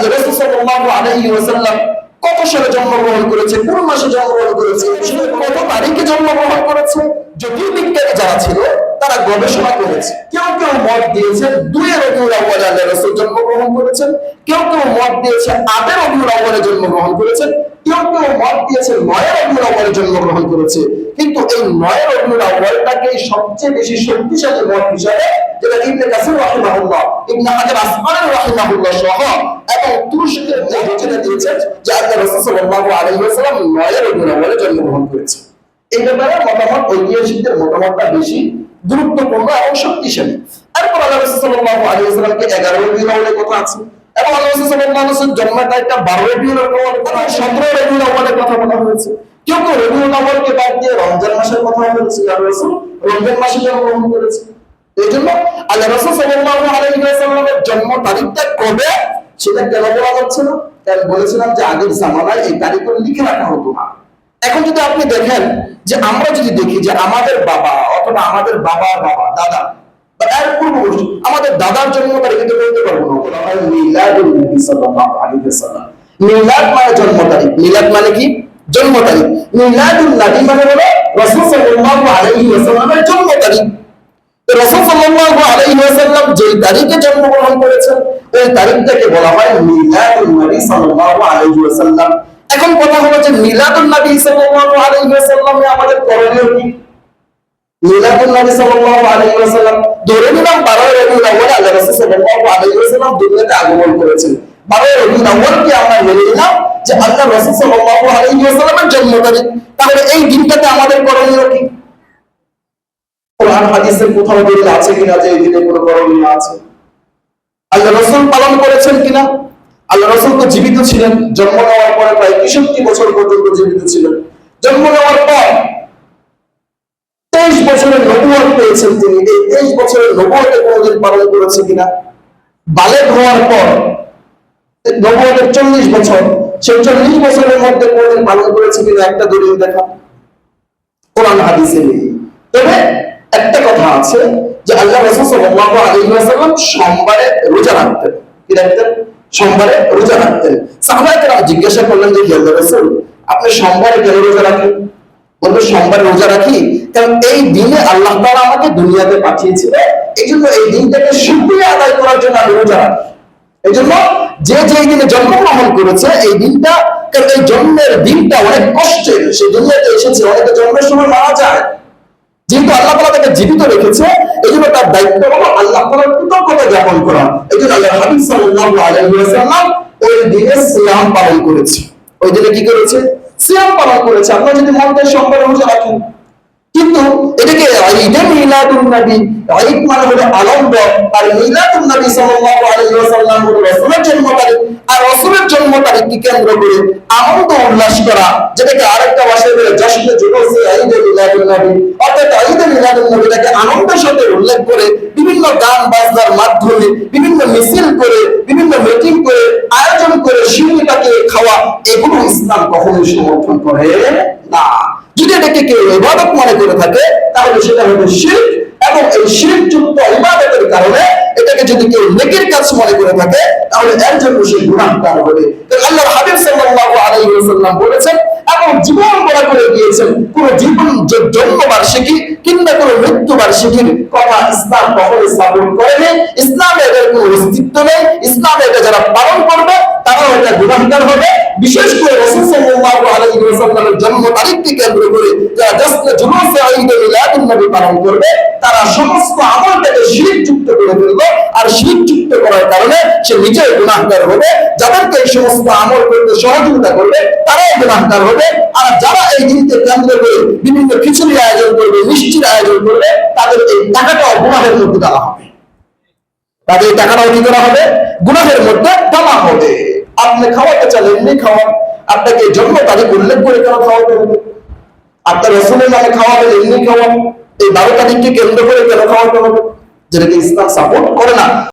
আল্লাহ রসুল সাল্লাল্লাহু আলাইহি ওয়াসাল্লাম কত সালে জন্মগ্রহণ করেছে? কোন মাসে জন্মগ্রহণ করেছে? কত তারিখে জন্মগ্রহণ করেছে? যদিও বিজ্ঞানী যারা ছিল তারা গবেষণা করেছে। কেউ কেউ মত দিয়েছে দুই রবিউল আউয়ালে আল্লাহ রাসূল জন্মগ্রহণ করেছেন, কেউ কেউ মত দিয়েছে আটে রবিউল আউয়ালে জন্মগ্রহণ করেছেন, কেউ কেউ মত দিয়েছে নয় রবিউল আউয়ালে জন্মগ্রহণ করেছে। কিন্তু এই নয় রবিউল আউয়ালটাকে সবচেয়ে বেশি শক্তিশালী মত হিসাবে যেটা ইবনে কাসির রাহিমাহুল্লাহ, ইবনে হাজার আসমানী রাহিমাহুল্লাহ সহ এবং তুরস্কের যারা দিয়েছেন যে আল্লাহ রাসূল সাল্লাল্লাহু আলাইহি ওয়াসাল্লাম নয় রবিউল আউয়ালে জন্মগ্রহণ করেছেন। এই ব্যাপারে মতামত ঐতিহাসিকদের মতামতটা বেশি। গুরুত্বপূর্ণ এবং শক্তিশালী। এরপর আল্লাহ সাল্লাল্লাহু আলাইহি ওয়াসাল্লামকে 11 রবিউল আউয়ালে কথা আছে। এবং আল্লাহ সাল্লাল্লাহু আলাইহি জন্মের তারিখটা 12 রবিউল আউয়াল এবং 17 রবিউল আউয়ালের কথা বলা হয়েছে। কেউ কেউ বাদ দিয়ে রমজান মাসের কথা বলেছে। রমজান মাসে জন্মগ্রহণ করেছে। জন্ম তারিখটা কবে? সেটা বলা না? বলেছিলাম যে এই রাখা হতো না। এখন যদি আপনি দেখেন যে আমরা যদি দেখি যে আমাদের বাবা অথবা আমাদের বাবার বাবা, দাদা আমাদের দাদার জন্ম তারিখ মিলাদ মানে মানে জন্মগ্রহণ করেছেন, ওই তারিখটাকে বলা হয় মিলাদুন নবী সাল্লাল্লাহু আলাইহি এখন কথা হলো যে মিলাদুন নবী সাল্লাল্লাহু আলাইহি আমাদের করণীয় কি? মিলাদুন নবী সাল্লাল্লাহু আলাইহি ওয়াসাল্লাম ধরে নিলাম 12 রবিউল আউয়াল আল্লাহ রাসূল সাল্লাল্লাহু আলাইহি ওয়াসাল্লাম দুনিয়াতে আগমন করেছেন। 12 রবিউল আউয়ালকে আমরা নিলাম যে আল্লাহ রাসূল সাল্লাল্লাহু আলাইহি ওয়াসাল্লামের জন্ম তারিখ তাহলে এই দিনটাতে আমাদের করণীয় কি? কোথাও দলিল আছে কিনা যে এই দিনে কোনো করণীয় আছে? আল্লাহ রাসূল পালন করেছেন কিনা? আল্লাহ রাসূল তো জীবিত ছিলেন। জন্ম নেওয়ার পরে প্রায় 63 বছর পর্যন্ত জীবিত ছিলেন। জন্ম নেওয়ার পর বছরের নবুয়ত পেয়েছেন তিনি। এই তেইশ বছরের নবুয়তে কোনোদিন পালন করেছে কিনা? বালেক হওয়ার পর নবুয়তের চল্লিশ বছর, সেই চল্লিশ বছরের মধ্যে কোনোদিন পালন করেছে কিনা একটা দলিল দেখা। কোরআন হাদিসে নেই। তবে একটা কথা আছে যে আল্লাহ রাসূল সাল্লাল্লাহু আলাইহি ওয়াসাল্লাম সোমবারে রোজা রাখতেন। কি রাখতেন? সোমবারে রোজা রাখতেন। সাহাবায়ে কেরাম জিজ্ঞাসা করলেন যে আল্লাহ রাসূল, আপনি সোমবারে কেন রোজা রাখেন? বলবে, সোমবার রোজা রাখি? কারণ এই দিনে আল্লাহ তাআলা আমাকে দুনিয়াতে পাঠিয়েছিল। এই জন্য এই দিনটাকে শুকরিয়া আদায় করার জন্য আমি রোজা রাখি। এই জন্য যে যে দিনে জন্মগ্রহণ করেছে, এই দিনটা, কারণ এই জন্মের দিনটা অনেক কষ্টের। সে দুনিয়াতে এসেছে অনেকে জন্মের সময় মারা যায়। যেহেতু আল্লাহ তালা তাকে জীবিত রেখেছে এই জন্য তার দায়িত্ব হলো আল্লাহ তালার কৃতজ্ঞতা জ্ঞাপন করা। এই জন্য আল্লাহ হাবিব সাল্লাল্লাহু আলাইহি ওই দিনে সিয়াম পালন করেছে। ওই দিনে কি করেছে? সিয়াম পালন করেছে। আপনারা যদি মন সম্পর্কে বুঝে রাখেন কিন্তু এটাকে ঈদে মিলাদুন নবী, ঈদ মানে হলো আনন্দ আর মিলাদুন নবী সাল্লাল্লাহু আলাইহি ওয়াসাল্লাম হলো রাসূলের জন্ম তারিখ আর রাসূলের জন্ম তারিখকে কেন্দ্র করে আনন্দ উল্লাস করা, যেটাকে আরেকটা ভাষায় বলে জশ্নে জুলুসে ঈদে মিলাদুন নবী। অর্থাৎ ঈদে মিলাদুন নবীটাকে আনন্দের সাথে উল্লেখ করে বিভিন্ন গান বাজনার মাধ্যমে, বিভিন্ন মিছিল করে, বিভিন্ন মিটিং করে, আয়োজন করে শিল্পীটাকে খাওয়া, এগুলো ইসলাম কখনোই সমর্থন করে না। যদি এটাকে কেউ ইবাদত মনে করে থাকে, তাহলে সেটা হবে শিল্প এবং এই শিরক যুক্ত ইবাদতের কারণে এটাকে যদি কেউ নেকের কাজ মনে করে থাকে, তাহলে এর জন্য সে গুনাহগার হবে। তাই আল্লাহর হাবিব সাল্লাল্লাহু আলাইহি ওয়াসাল্লাম বলেছেন, এবং জীবন বড় করে দিয়েছেন, কোন জীবন জ- জন্ম কিংবা কোন মৃত্যু বার্ষিকীর কথা ইসলাম কখনো স্থাপন করেনি ইসলামে এদের কোনো অস্তিত্ব নেই। ইসলামে এটা যারা পালন করবে, তারাও এটা গুনাহগার হবে। বিশেষ করে রাসূল সাল্লাল্লাহু আলাইহি ওয়াসাল্লামের জন্ম তারিখকে কেন্দ্র করে যারা জশ্নে জুলুসে ঈদে মিলাদুন নবী পালন করবে তারা সমস্ত আমলটাকে শিরক যুক্ত করে ফেলবে আর শিরক যুক্ত করার কারণে সে নিজেই গুনাহগার হবে। যাদেরকে এই সমস্ত আমল করতে সহযোগিতা করবে, তারাও গুনাহগার হবে। আর যারা এই দিনকে কেন্দ্র করে বিভিন্ন খিচুড়ি আয়োজন করবে, মিষ্টির আয়োজন করবে, তাদের এই টাকাটাও গুনাহের মধ্যে দেওয়া হবে। তাদের এই টাকাটাও কি করা হবে? গুনাহের মধ্যে দেওয়া হবে। আপনি খাওয়াতে চান, এমনি খাওয়ান। আপনাকে জন্ম তারিখ উল্লেখ করে কেন খাওয়াতে হবে? আপনার রসুলের নামে খাওয়াবেন, এমনি খাওয়ান। এই বারো তারিখকে কেন্দ্র করে কেন খাওয়াতে হবে? যেটাকে ইসলাম সাপোর্ট করে না।